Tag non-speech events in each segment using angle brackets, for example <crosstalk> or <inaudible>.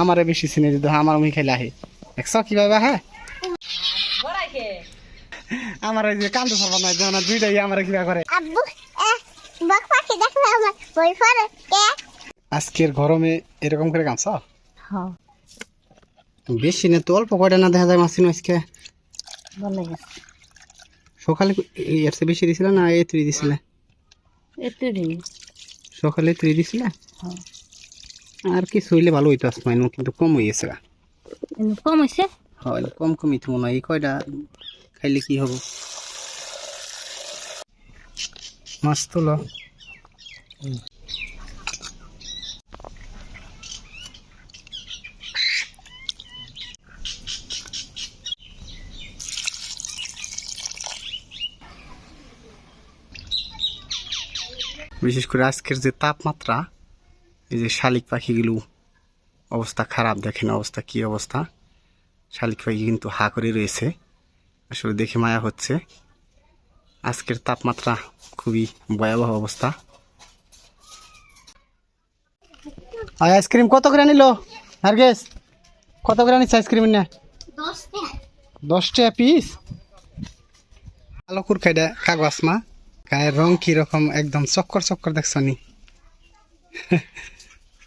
আমারে বেশি চিনে দিত আমার মুই খাইলে আহে। দেখছ কীভাবে হ্যাঁ আমার এই যে কান্দু সরবা নাই দেও না দুইটাই আমার কিবা করে। আব্বু এ বক পাখি দেখলে আমার বই পড়ে কে? আজকের গরমে এরকম করে গামছ হ্যাঁ। বেশি না তো অল্প কয়টা না দেখা যায় মাসিন আজকে? সকালে এর চেয়ে বেশি দিছিল না এ তুই দিছিলে? সকালে তুই দিছিলে? হ্যাঁ। আর কিছু হইলে ভালো হইতো আসমাই কিন্তু কম হয়ে গেছে কম হয়েছে হয় কম কমই তো মনে হয়। এই কয়টা খাইলে কি হব? মাছ তোলো। বিশেষ করে আজকের যে তাপমাত্রা এই যে শালিক পাখিগুলো অবস্থা খারাপ দেখেন অবস্থা কি অবস্থা? শালিক পাখি কিন্তু হা করে রয়েছে। আসলে দেখে মায়া হচ্ছে। আজকের তাপমাত্রা খুবই ভয়াবহ অবস্থা। আইসক্রিম কত করে নিল? হারগেস কত করে নিচ্ছে আইসক্রিম না দশটা। দশ টাকা পিস আলো কুরখাইডা কাগজ মা। গায়ের রং কি রকম একদম চক্কর চক্কর দেখছ নি?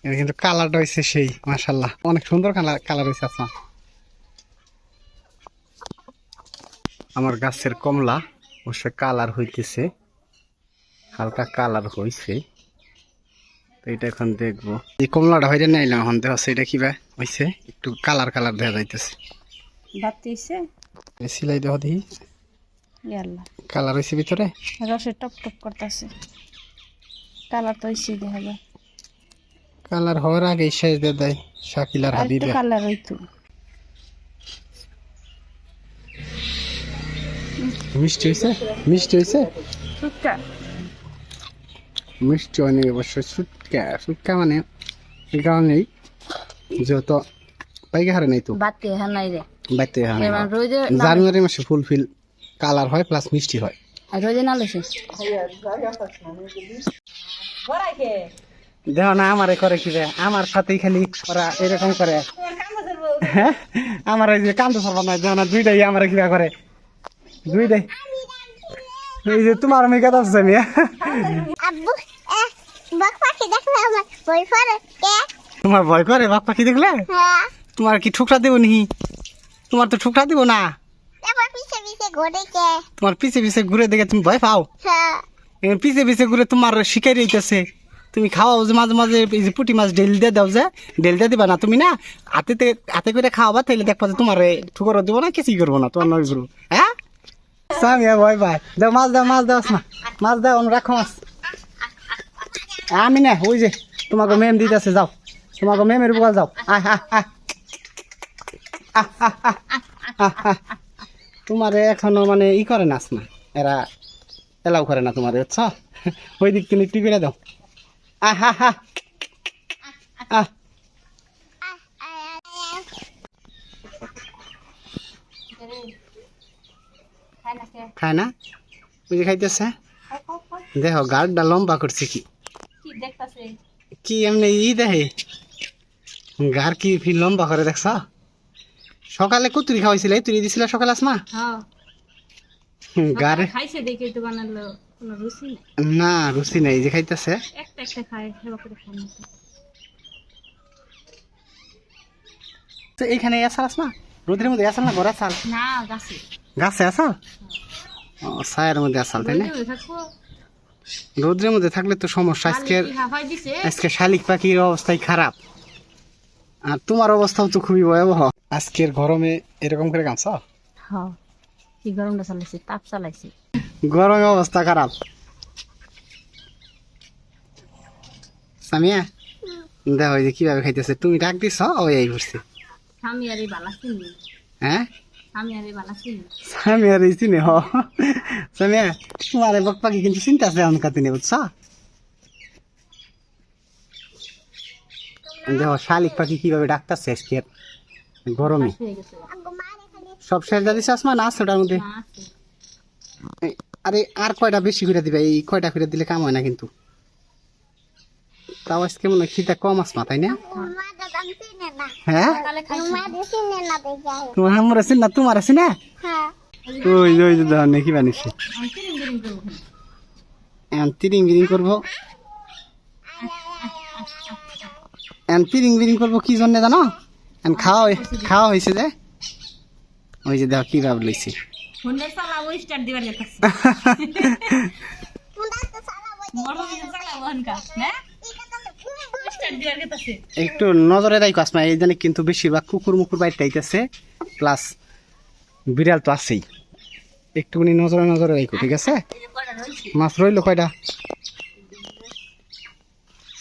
এটা কিন্তু কালারটা হয়েছে সেই মাশাল্লাহ অনেক সুন্দর কালার কালার হয়েছে আসমা আমার গাছের কমলা অবশ্য কালার হইতেছে হালকা কালার হয়েছে তো এটা এখন দেখব। এই কমলাটা হইতে নাইলাম এখন দেখ সেটা কি বা হয়েছে একটু কালার কালার দেখা যাইতেছে। সিলাই দেওয়া দেখি। কালার হয়েছে ভিতরে? রসে টপ টপ করতেছে। কালার তো হয়েছে দেখা যায় কালার হওয়ার আগে শেষ দিয়ে দেয় শাকিল আর আর হাবিবে। কালার হইতো। মিষ্টি হয়েছে? মিষ্টি হয়েছে? সুটকা। মিষ্টি অনেক অবশ্য সুটকা। সুটকা মানে এই কারণেই যেহেতু পাইকে হারে নাই তো। বাতি হ্যাঁ নাই রে। বাইতে হারে এবার রোজে জানুয়ারি মাসে ফুল ফিল কালার হয় প্লাস মিষ্টি হয়। আর রোজে না লইছে দেহ না আমারে করে কি রে? আমার সাথেই খালি ওরা এরকম করে। হ্যাঁ? আমার এই যে কান্দু সরবা নাই দেহ না দুইটাই আমার কিবা করে। দুইটাই। এই যে তোমার মেয়ে কথা আছে আমি বক পড়ে কে? তোমার ভয় করে বাপ পাখি দেখলে? হ্যাঁ। তোমার কি ঠুকরা দেবো নি? তোমার তো ঠুকরা দিব না। তোমার পিছে পিছে ঘুরে দেখে তুমি ভয় পাও? হ্যাঁ। পিছে পিছে ঘুরে তোমার শিকারি হইতেছে। তুমি খাওয়াও যে মাঝে মাঝে এই যে পুটি মাছ ডেল দিয়ে দাও যে ডেল দিয়ে দিবা না তুমি না? হাতে হাতে করে খাওয়াবা তাহলে দেখবা যে তোমার ঠুকর দিব না কিছুই করব না তোমার নয় করব হ্যাঁ সামিয়া ভয় পায়। দাও মাছ দাও মাছ দাও না মাছ দাও অন্য রাখো মাছ। আমি না ওই যে তোমাকে মেম দিতেছে যাও। তোমাকে মেমের উপর যাও। আহ, আহ। তোমারে এখনও মানে ই করে নাচ না এরা এলাও করে না তোমার বুঝছ? ওই দিক তুমি একটু করে দাও। আহ হা আহ। খায় না? যে খাইতেছে? দেখো গাড়টা লম্বা করছে কি? কি এমনি ই দেখে? গার কি ফি লম্বা করে দেখছ? সকালে কুতুরি খাওয়াইছিলে তুই দিছিলে সকালে আসমা? হ্যাঁ। গারে খাইছে দেখে তো বানালো। না রুচি নাই। যে খাইতেছে? একটা একটা খায় তো। তো এইখানে রোদের মধ্যে না ঘরে আসাল না গাছে। গাছে আসাল ও ছায়ের মধ্যে আসাল তাই না? রোদে রোদ্রের মধ্যে থাকলে তো সমস্যা। আজকের আজকে শালিক পাখির অবস্থাই খারাপ। আর তোমার অবস্থাও তো খুবই ভয়াবহ। আজকের গরমে এরকম করে গামছ? হ্যাঁ কি গরমটা চালাইছে তাপ চালাইছে। গরমে অবস্থা খারাপ। সামিয়া? দেখো যে কীভাবে খাইতেছে। তুমি ডাক দিছ ওই এই ঘুরছে। হ্যাঁ? স্বামী আর এই চিনি? হ। সামিয়া তোমার বক পাখি কিন্তু চিন্তা আছে কাতিনি বুঝছ? দেখো শালিক পাখি কীভাবে ডাকতেছে আজকে? গরমে। সব শেষ দিছে আসমা না আছে ওটার মধ্যে? আরে আর কয়টা বেশি করে দিবে? এই কয়টা করে দিলে কাম হয় না কিন্তু। তাও আজকে মনে খিদা কম আস মাথায় না? হ্যাঁ? তোমার আমার আছে না তোমার আছে না? ওই ওই যে দেখো নাকি বানিয়েছে এখন তিরিং বিরিং করব। এখন তিরিং বিরিং করব কি জন্য জানো? খাওয়া খাওয়া হয়েছে যে। ওই যে দেখো কি ভাব লইছে। ফোনের চালাবো স্টার্ট দিবার একটু নজরে রাখো আসমা এই জানি কিন্তু বেশিরভাগ কুকুর মুকুর বাইতে আইতেছে প্লাস বিড়াল তো আছেই। একটুখানি নজরে নজরে রাখো ঠিক আছে? মাছ রইল কয়টা?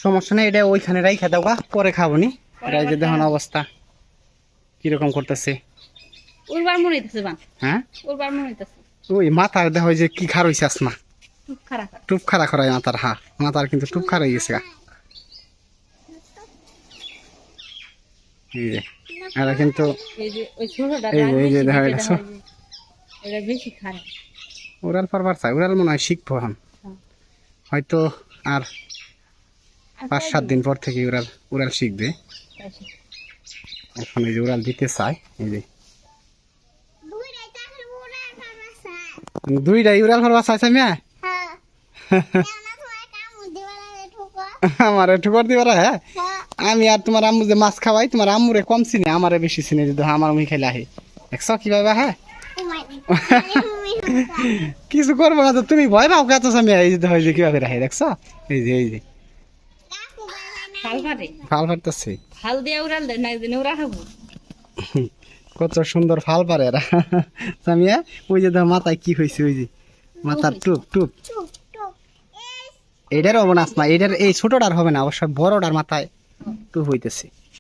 সমস্যা নেই এটা ওইখানে রাইখা দাও পরে খাব নি। এটা যে দেখুন অবস্থা কীরকম করতেছে। উড়বার মনে হইতেছে বান। হ্যাঁ? মনে হইতেছে। ওই মাথার দেখো যে কি খার হয়েছে আসমা? খুব খারাপ টুপ খারা করায় মাথার হা মাথার কিন্তু টুপ খারা হয়ে গেছে এরা কিন্তু উড়াল পারবার চাই উড়াল মনে হয় শিখব এখন। হ্যাঁ। হয়তো আর পাঁচ সাত দিন পর থেকে উড়াল উড়াল শিখবে। এখন এই যে উড়াল দিতে চাই এই যে দুই রে চাকরি বুড়া খামাসা দুইটাই উড়াল পারবার চাইছে মিয়া? হ্যাঁ। আমার ঠুকর দিবার হ্যাঁ হ্যাঁ। আমি আর তোমার আম্মু যে মাছ খাওয়াই তোমার আম্মুরে কম চিনি আমারে বেশি চিনি যদি আমার মুই খাইলে আহে। দেখছ কীভাবে হ্যাঁ <laughs> কিছু করব না তো তুমি ভয় পাও কাতো আমি এই যে যে কীভাবে রাখে দেখছ? এই যে এই যে। ফাল ফাটে। ফাল ফাটতেছে। ফাল দিয়ে উড়াল দেয় না উড়া খাব। <laughs> কত সুন্দর ফাল পারে এরা। সামিয়া, ওই যে ধর মাথায় কি হয়েছে ওই যে মাথার টুপ টুপ। এটার হবে না, এটার এই ছোটটার হবে না, অবশ্য বড়টার মাথায় টুপ হইতেছে।